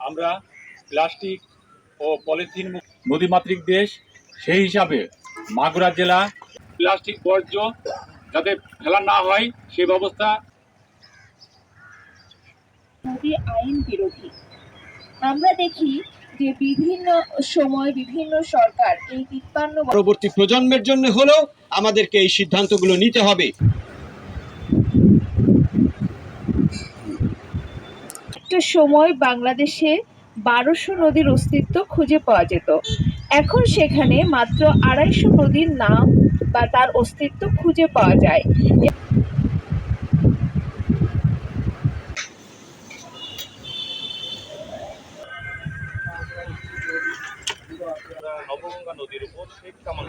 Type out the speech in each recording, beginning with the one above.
আমরা প্লাস্টিক ও পলিথিন মুক্ত নদীমাতৃক দেশ সেই হিসাবে মাগুরা জেলা প্লাস্টিক বর্জ্য যাতে ফেলা না হয় সে ব্যবস্থা আইন বিরোধী। আমরা দেখি যে বিভিন্ন সময় বিভিন্ন সরকার এই তিপ্পান্ন পরবর্তী প্রজন্মের জন্য হলেও আমাদেরকে এই সিদ্ধান্তগুলো নিতে হবে। একটা সময় বাংলাদেশে বারোশো নদীর অস্তিত্ব খুঁজে পাওয়া যেত। এখন সেখানে মাত্র আড়াইশো নদীর নাম বা তার অস্তিত্ব খুঁজে পাওয়া যায়। নবগঙ্গা নদীর উপর শেখ কামাল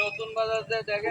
নতুন বাজার দেখে